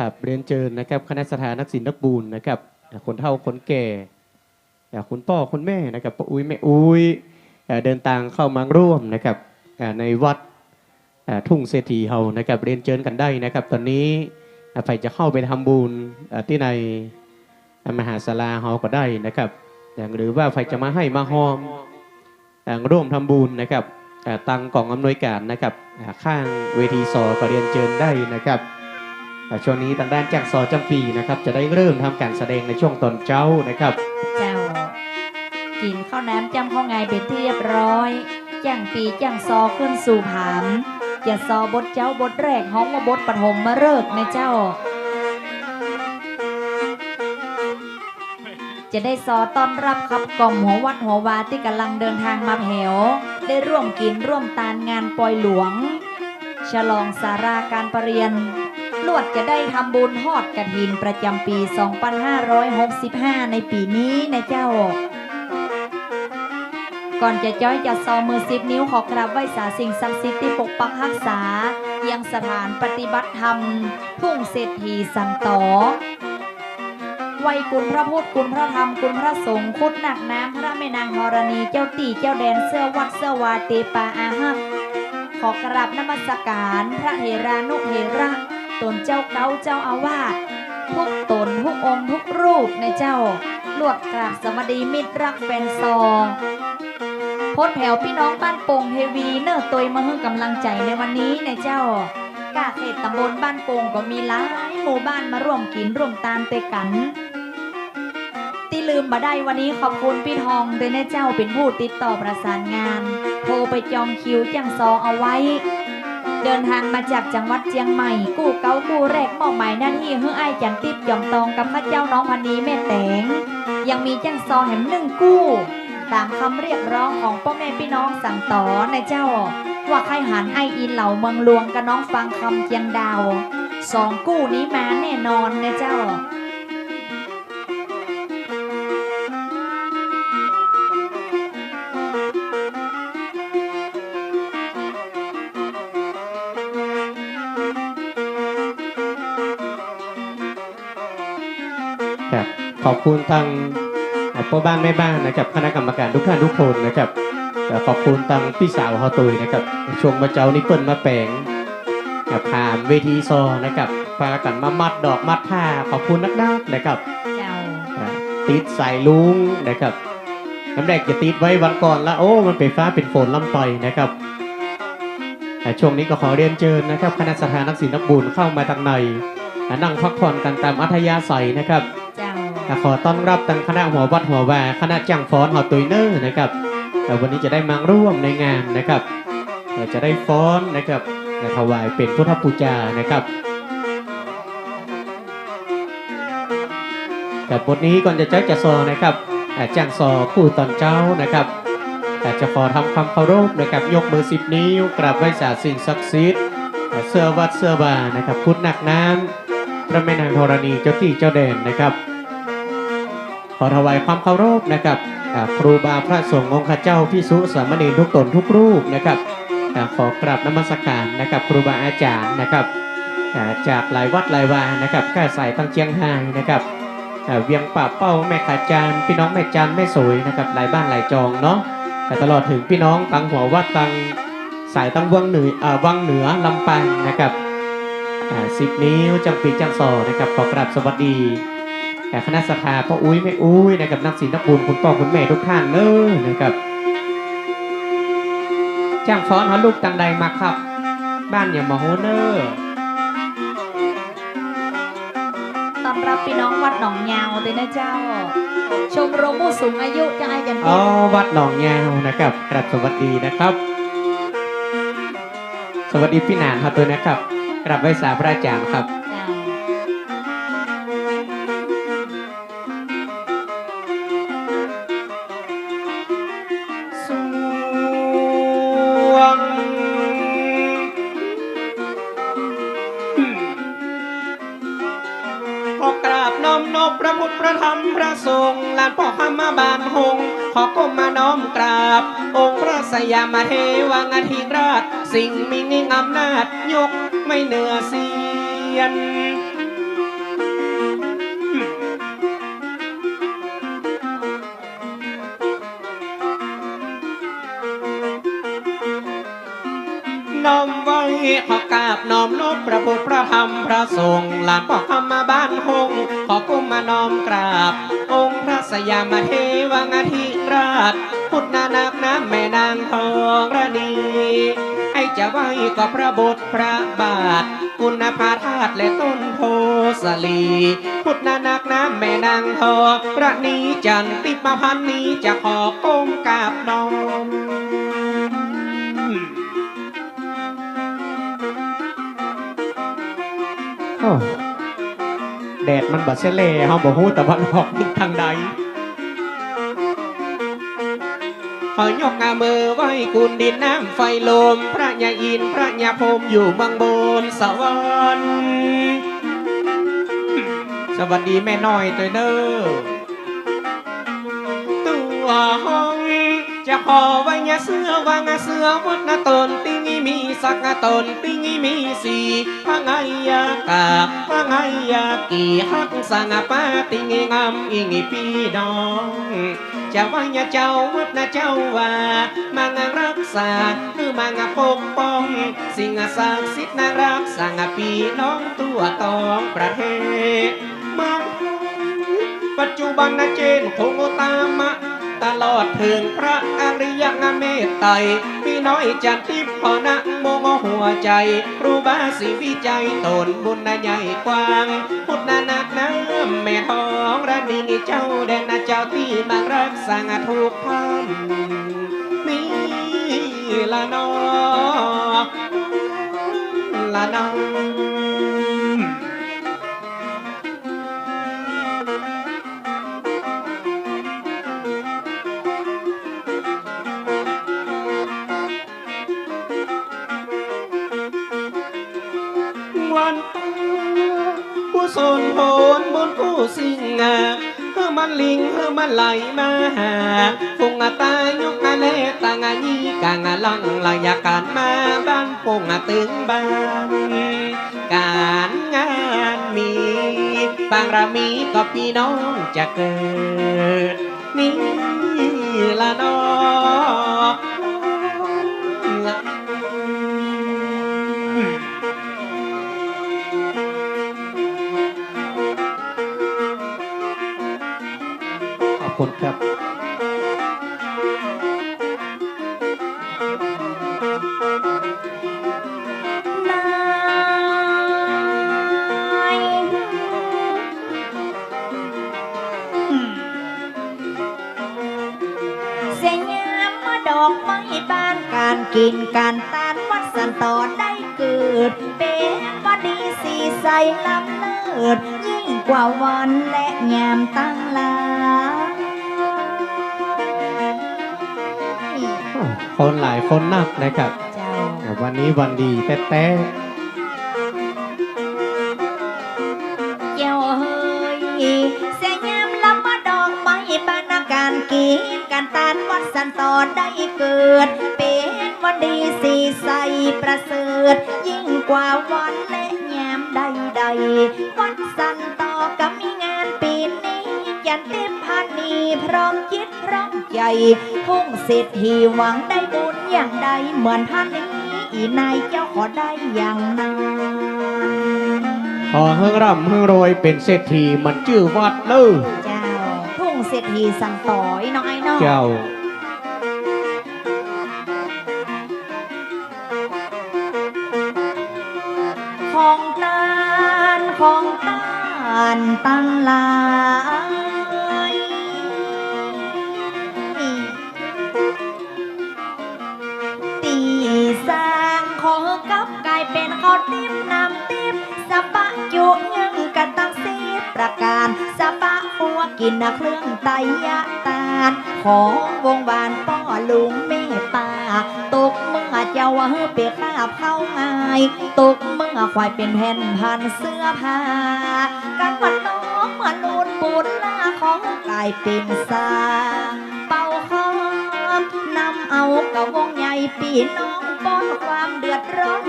ครับเรียนเชิญนะครับคณะสถานักศิลป์นักบุญนะครับคนเฒ่าคนแก่คุณพ่อคุณแม่นะครับป้าอุ้ยแม่อุ้ยเดินทางเข้ามาร่วมนะครับในวัดทุ่งเศรษฐีเฮานะครับเรียนเชิญกันได้นะครับ ตอนนี้ใครจะเข้าไปทำบุญที่ในมหาศาลาเฮาก็ได้นะครับหรือว่าใครจะมาให้มาหอมร่วมทำบุญนะครับตังกล่องอำนวยการนะครับข้างเวทีสอก็เรียนเชิญได้นะครับ แต่ช่วงนี้ทางด้านจากซอจำปีนะครับ จะได้เริ่มทำการแสดงในช่วงตอนเช้านะครับ เจ้ากินข้าวน้ำจำข้าวไงเป็นที่เรียบร้อยจางปีจางซอขึ้นสู่ผามอย่าซอบทเจ้าบทแรกห้องมาบทปฐมมาเลิกในเจ้า จะได้ซอต้อนรับขับกล่อมหัววัดหัววาที่กำลังเดินทางมาแผ่วได้ร่วมกินร่วมตานงานปอยหลวง ฉลองสาราการประเรียน ลวดจะได้ทำบุญฮอดกระถินประจำปี 2565 ในปีนี้นะเจ้า ก่อนจะจ้อยจะซอมือสิบนิ้วขอกราบไหว้สาสิ่งศักดิ์สิทธิ์ที่ปกปักรักษา ยังสถานปฏิบัติธรรม ทุ่งเศรษฐีสันตอไหวคุณพระพุทธคุณพระธรรมคุณพระสงฆ์คุดหนักน้ำพระแม่นางธรณีเจ้าตีเจ้าแดนเสื้อวัดเสื้อวาเตปาอาหักขอกราบนมัสการ พระเถรานุเถระ ตนเจ้าเก้าเจ้าอาวาสทุกตนทุกองค์ทุกรูปในเจ้าลวดกราบสวัสดีมิตรรักแฟนซอโพดแถวพี่น้องบ้านโป่งเทวีเนอร์ตวยมาให้กำลังใจในวันนี้ในเจ้ากาเขตตำบลบ้านโป่งก็มีหลายหมู่บ้านมาร่วมกินร่วมตานเตกันที่ลืมมาได้วันนี้ขอบคุณพี่ทองเดนเจ้าเป็นผู้ติดต่อประสานงาน โทรไปจองคิวจังซองเอาไว้ เดินทางมาจากจังหวัดเชียงใหม่ กู้เก้ากู้แรกมอบหมายหน้าที่เฮือไอ้ายจันติบยอมตองกับข้าเจ้าน้องพันนีแม่แตง ยังมีจังซอแหมหนึ่งกู้ ตามคำเรียกร้องของพ่อแม่พี่น้องสั่งต่อนะเจ้า ว่าใครหันไออินเหล่าเมืองหลวงกับน้องฟังคำเจียงดาวสองกู้นี้มาแน่นอนนะเจ้า อบคุณทางพ่อบ้านแม่บ้านนะครับคณะกรรมการทุกท่านทุกคนนะครับแต่ขอบคุณทางพี่สาวเฮาตุยนะครับช่วงมาเจ้านี่เปิ้นมาแปลงกับผ่านเวทีซอนะครับพากันมามัดดอกมัดผ้าขอบคุณนักๆนะครับเจ้าอ่าติดสายลุงนะครับน้ำแดกจะติดไว้วันก่อนละโอ้มันเป็นฟ้าเป็นฝนลำไปนะครับอ่าช่วงนี้ก็ขอเรียนเชิญนะครับ คณะสถานักศิลป์นักบุญเข้ามาทางในอ่านั่งพักผ่อนกันตามอัธยาศัยนะครับเจ้าอ่า ขอต้อนรับทางคณะหัววัดหัวแวคณะจังฟ้อนหอตุยเนอร์นะครับอ่วันนี้จะได้มาร่วมในงานนะครับอ่าจะได้ฟ้อนนะครับถวายเป็นพุทธปูจานะครับแต่บทนี้ก่อนจะจ้อยจะซอนะครับอ่าจังซอคู่ตอนเจ้านะครับอ่จะขอทำความเคารพนะครับยกมือสิบนิ้วกราบไหว้สาสิ่งศักดิ์สิทธิ์เสื้อวัดเสื้อบานะครับพุทธหนักน้ำพระแม่นางธรณีเจ้าที่เจ้าแดนนะครับ ขอถวายความเคารพนะครับครูบาพระสงฆ์องค์ข้าเจ้าพิสุสามเณรทุกตนทุกรูปนะครับขอกราบนมัสการนะครับครูบาอาจารย์นะครับจากหลายวัดหลายวานะครับก้าสายตั้งเชียงไฮ้นะครับเวียงป่าเป้าแม่ขาจานพี่น้องแม่จานแม่สวยนะครับหลายบ้านหลายจองเนาะแต่ตลอดถึงพี่น้องตังหัววัดตังสายตังวังเหนืออ่าวังเหนือลำปางนะครับสิบนิ้วจังปีจังซอนะครับขอกราบสวัสดี แต่คณะสภาพ่ออุ้ยแม่อุ้ยนะครับนักศิลป์นักบุญคุณพ่อคุณแม่ทุกท่านเนอะนะครับจ้างฟ้อนหาลูกตังใดมาครับ บ้านอย่ามาโฮเนอร์ต้อนรับพี่น้องวัดหนองยาวเลยนะเจ้า ชมรมผู้สูงอายุจะไอ้จันอ๋ติอบวัดหนองยาวนะครับกราบสวัสดีนะครับ สวัสดีพี่หนานครับตัวนะครับกราบไหว้สาพระอาจารย์ครับ ดพ่อข้ามาบานหง ขอก้มมาน้อมกราบ องค์พระสยามาเทวังอธิราช สิ่งมีนิ่งอำนาจยกไม่เหนือเสียนน้อมไว้ขอกราบน้อมนบพระพุทธพระธรรมพระสงฆ์หลานพ่ข้ามาบ้านหงขอกุ้มมาน้อมกราบ สยามเทวังอธิราช พุทธนานักน้ำแม่นางทองระนีให้จะไหวก็พระบทพระบาทกุณภาธาตุและต้นโพสลี พุทธนานักน้ำแม่นางทองระนีจันติมาพันนี้จะขอก้มกราบน้อมโอ้แดดมันบัดเสเลเฮาบ่ฮู้แต่วันออกทิศทางใดขอยกอามือไหว้กุนดินน้ำไฟลม พระยาอินพระยาพรมอยู่เมืองบนสวรรค์สวัสดีแม่น้อยตัวเด้อตัวห้องจะขอไว้ยาเสื้อวางเสื้อวัดนตนติง มีสักตนติงมีสีพังไงยากาพังไงยากีฮักสังปาติงงามอิงพี่น้องจะว่ายาเจ้าวัดนาเจ้าว่ามางรักษาคือมางปกป้อง สิ่งศักดิ์สิทธิ์นารักษาพี่น้องตัวตองประเทศมืองปัจจุบันนะเจนคงตามะตลอดถึงพระอริยเมตไตรพี่น้อยจันทิพ พอนักโมโมหัวใจ รู้บาสิวิจัยตนบุญนาใหญ่กว้างพุทธนานักน้ำแม่ทองระนีเจ้าแดนนาเจ้าที่มารักษาทุกท่านนี่ละนอละนอ วันผู้สนโผนบนผู้สิงงาเฮือมันลิงเฮือมันไหลมาหาฟุงอาตายกอาเลตางายีกางาลังลายาการมาบ้านปงอาตึงบ้านการงานมีบางรามีก็พี่น้องจะเกิดนี่ละน้อล อบคุณครับนายเสียงามมาดอกไม้บานการกินการตานวัดสันต่อได้เกิด เป็นวันดีสีใสล้ำเลิศยิ่งกว่าวันและยามตั้งลา คนหลายคนนักนะครับเจ้าแต่วันนี้วันดีแต่แต่เจ้าเฮ้ยเสียยามลำมาดอกไม้บานอาการกินการตานวัดสันต่อได้เกิด เป็นวันดีสีใสประเสริฐ ยิ่งกว่าวันและยามใดๆวัดสันต่อก็มีงานปีนี้ยันเต็มพันนีพร้อมจิตพร้อ มใจทุ่งเศรษฐีหวังได้บุญอย่างใดเหมือนท่านนี้อีนายเจ้าขอได้อย่างนั้นพอเฮืองร่ำเฮืองรวยเป็นเศรษฐีมันชื่อวัดเลยเจ้าทุ่งเศรษฐีสันต่อยน้อยน้อยเจ้าของตานของตานตั้งหลา ติบน้ำติบสะปะจุยังกันตั้งสิบประการสะปะหัวกินนะเครื่องไตยะตาลของวงบานป้อลุงแม่ป่าตกเมื่อเจ้าว่าเปียกข้าเข้าง่ายตกเมื่อควายเป็นแผ่นพันเสื้อผ้าการวันน้องมื่อลูนบุญลาของกลายเป็นสาเป่าคอมนำเอากระวงใหญ่ปีน้องป้อนความเดือดร้อน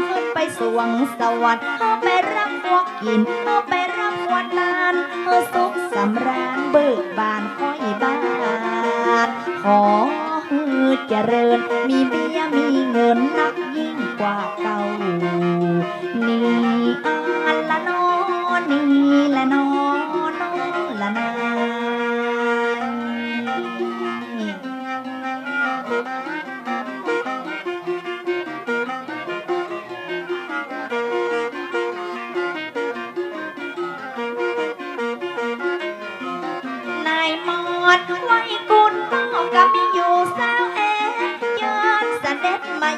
สวงสวัสดิ์เอาไปรับพวกกินเอาไปรับวัดนานเอาสุขสำราญเบิกบานค่อยบานขอเจริญมีเบี้ยมีเงินนักยิ่งกว่าเก่านี่อานละนอนี่ละนอ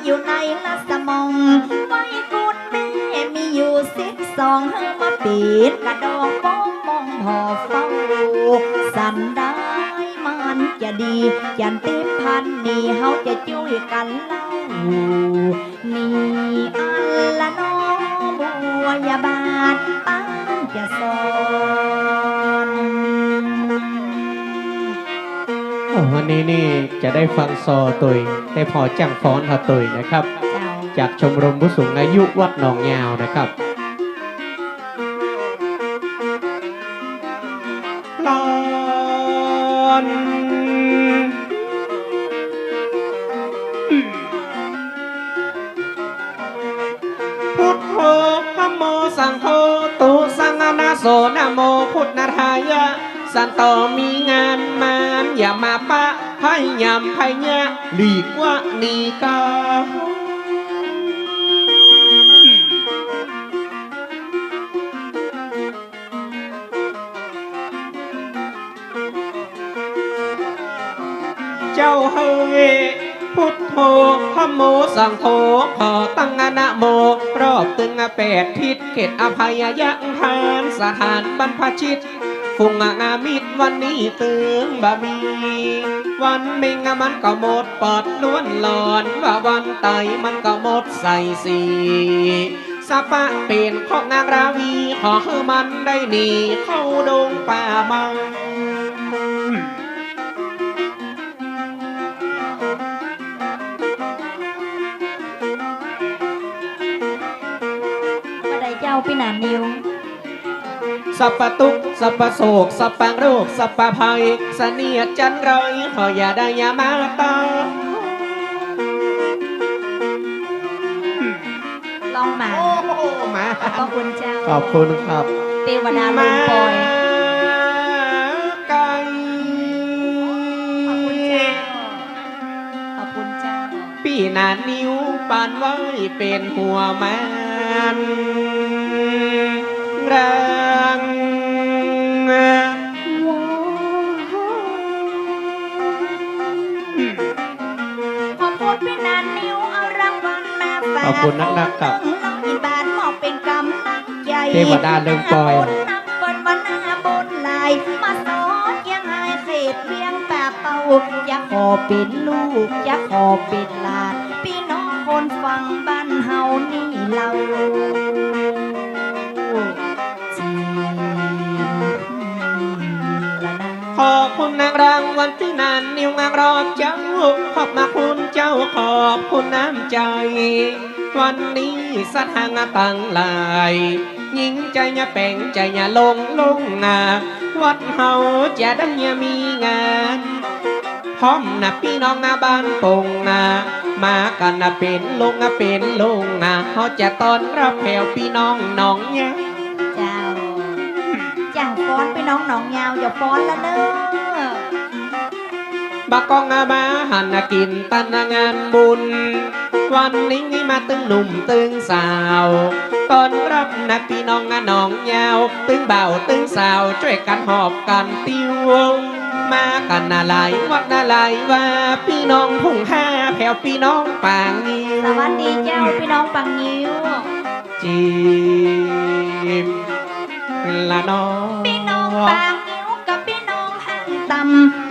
อยู่ในลัสมองไว้กุนแม่มีอยู่สิบสองเฮมาปิดกระดองโป้งมองพอเฝ้าสันได้มันจะดียันติพันนี่เฮาจะช่วยกันเล่านี่อันละน้องบัวยาบาทปันจะสอน วันนี้นี่จะได้ฟังซอตุยได้พอจังฟ้อนทาตุยนะครับเจ้าจากชมรมผู้สูงอายุวัดหนองยาวนะครับ หลีกว่านีกาเจ้าเฮยพุทโธธรรมโมสังโฆขอตั้งนะโม รอบตึงแปดทิศเกตอภัยยังทานสถานบรรพชิต ฟุงงามิดวันนี้ตึงบะมี วันเมงมันก็หมดปอดล้วนหลอนว่าวันไตมันก็หมดใส่สีสะปะเป็นของนางราวีขอให้มันได้หนีเข้าดงป่ามังมาได้เจ้าพี่หนานิว สัพพทุกข์สัพพโศกสัพพโรคสัพพภัยเสนียดจันไรขออย่าได้อยามาตาลองมาโอ้โหมาขอบคุณเจ้า ขอบคุณครับ เทวดาลงปอยไก่ขอบคุณเจ้า ขอบคุณเจ้า ปีหนานิ้วปานไว้เป็นหัวมั ขอบคุณนักๆครับน้องอีบานมอบเป็นกำลังใจเทวดาเริงปอยนับวันวันน้าบนลายมาสอนยังไงเขตเวียงป่าเป่าอยากขอเป็นลูกอยากขอเป็นหลานพี่น้องคนฟังบ้านเฮานี่เละนะขอบคุณนางรางวัลที่นานนิ้วงางรอบเจ้า ขอบมาคุณเจ้าขอบคุณน้ำใจ วันนี้สถานตั้งหลายยิงใจอย่าแป่งใจอย่าลงลงนาวัดเฮาจะด้อย่ามีงานพร้อมนะพี่น้องนาบ้านปงนามากันนะเป็นลงนะเป็นลงนาเขาจะต้อนรับแผวพี่น้องน้องเนี่ยเจ้าจ้าฟ้อนพี่น้องหนองยาวอย่าฟ้อนละเด้อ บักกองอาบาหันกินตันงานบุญ วันนี้มาตึงหนุ่มตึงสาวตอนรับนักพี่น้องน้องยาว ตึงเบาตึงสาวช่วยกันหอบกันติวมากันนาลายวัดนาลายว่าพี่น้องพุ่งห้าแผวพี่น้องปางงิวสวัสดีเจ้าพี่น้องปังยิ้วจีบละน้องพี่น้องปางยิ้วกับพี่น้องห้างตำ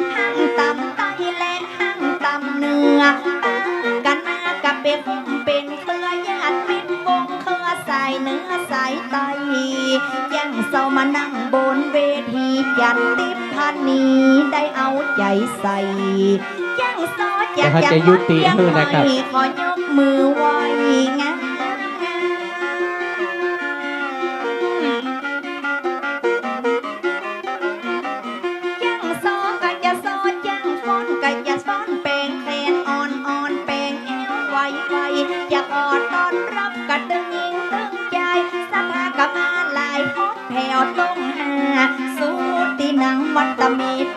อปางกันมากับเป็นเป็นเครือญาติมิตรวงเครือสายเหนือสายใต้ยังเศร้ามานั่งบนเวทียันติบพันนีได้เอาใจใส่ยังซอดอยากเดี๋ยวเขาจะยุติให้นะครับขอยกมือไหว้งาม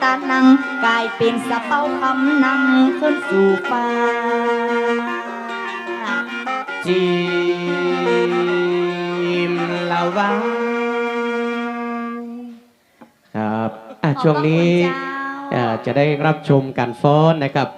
ตานัง กลายเป็นสะเป้าคำนำขึ้นสู่ฟ้าจีมลาวังครับอะช่วงนี้จะได้รับชมการฟ้อนนะครับ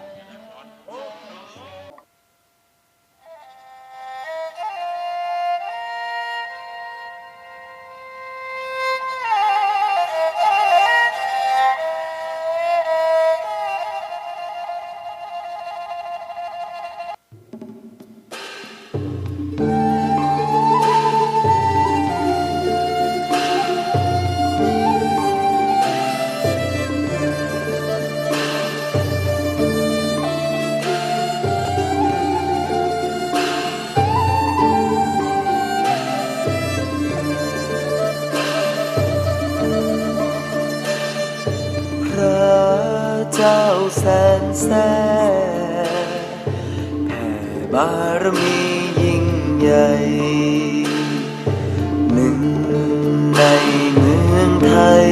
เจ้าแสนแสบแผ่บารมียิ่งใหญ่ หนึ่งในเมืองไทย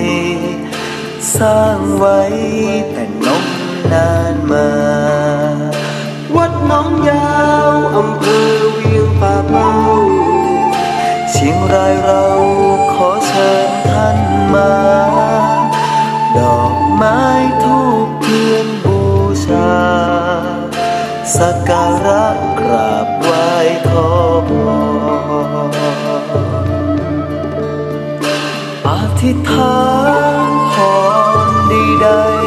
สร้างไว้แต่นมนานมา วัดน้องยาวอำเภอเวียงป่าเป้าเชียงรายเราขอเชิญท่านมา ธิษฐานพรใดๆ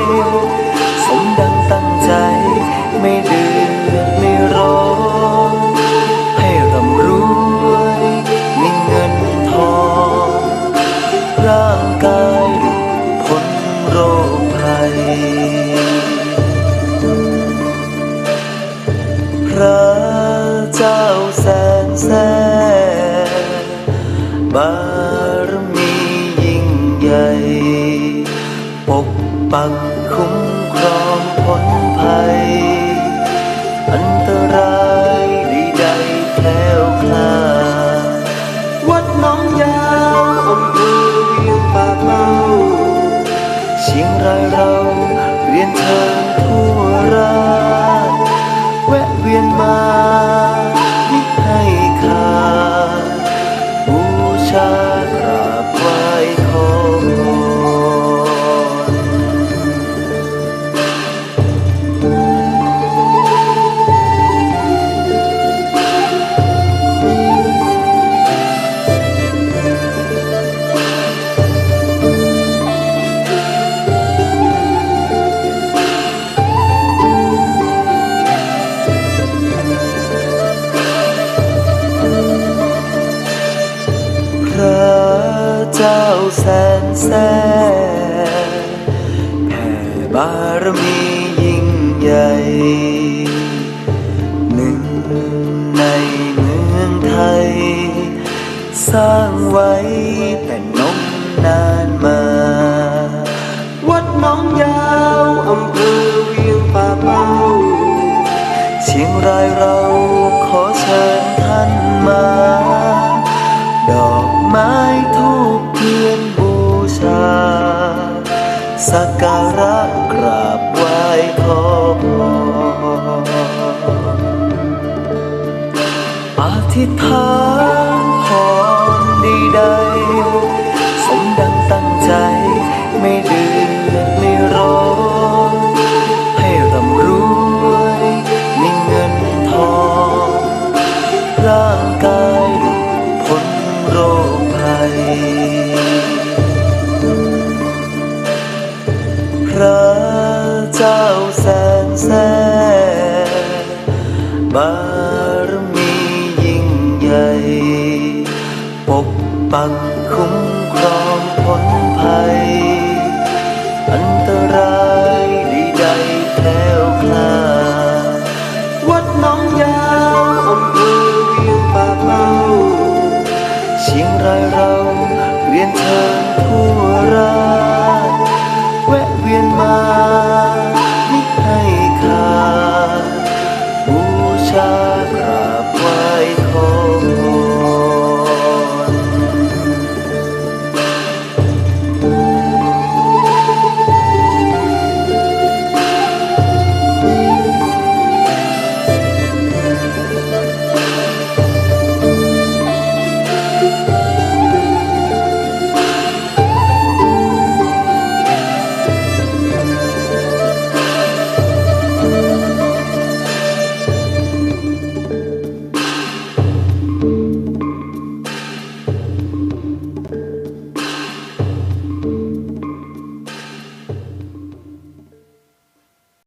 ราขอเชิญท่านมา ดอกไม้ทูบเทียนบูชา สักการะกราบไหว้ขอพรอธิษฐานพรใด พระเจ้าแสนแสบบารมียิ่งใหญ่ ปกปักคุ้มครองพ้นภัย อันตรายใดๆแถวคลา วัดน้องยาวอำเภอเวียงป่าเป้าเชียงรายเราเรียนเชิญทั่วรา